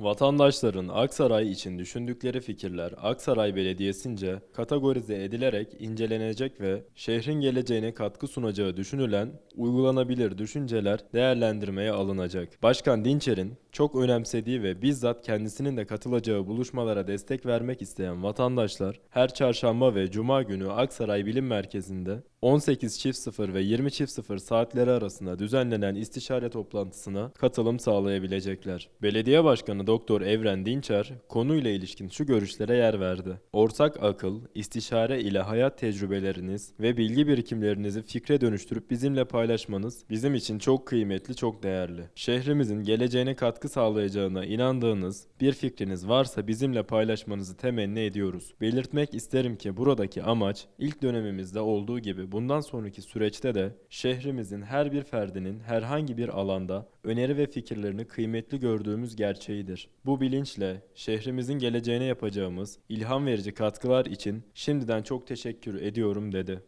Vatandaşların Aksaray için düşündükleri fikirler Aksaray Belediyesi'nce kategorize edilerek incelenecek ve şehrin geleceğine katkı sunacağı düşünülen uygulanabilir düşünceler değerlendirmeye alınacak. Başkan Dinçer'in çok önemsediği ve bizzat kendisinin de katılacağı buluşmalara destek vermek isteyen vatandaşlar her çarşamba ve cuma günü Aksaray Bilim Merkezi'nde 18.00 ve 20.00 saatleri arasında düzenlenen istişare toplantısına katılım sağlayabilecekler. Belediye Başkanı Doktor Evren Dinçer konuyla ilişkin şu görüşlere yer verdi. Ortak akıl, istişare ile hayat tecrübeleriniz ve bilgi birikimlerinizi fikre dönüştürüp bizimle paylaşmanız bizim için çok kıymetli, çok değerli. Şehrimizin geleceğine katkı sağlayacağına inandığınız bir fikriniz varsa bizimle paylaşmanızı temenni ediyoruz. Belirtmek isterim ki buradaki amaç ilk dönemimizde olduğu gibi bundan sonraki süreçte de şehrimizin her bir ferdinin herhangi bir alanda öneri ve fikirlerini kıymetli gördüğümüz gerçeğidir. Bu bilinçle şehrimizin geleceğine yapacağımız ilham verici katkılar için şimdiden çok teşekkür ediyorum dedi.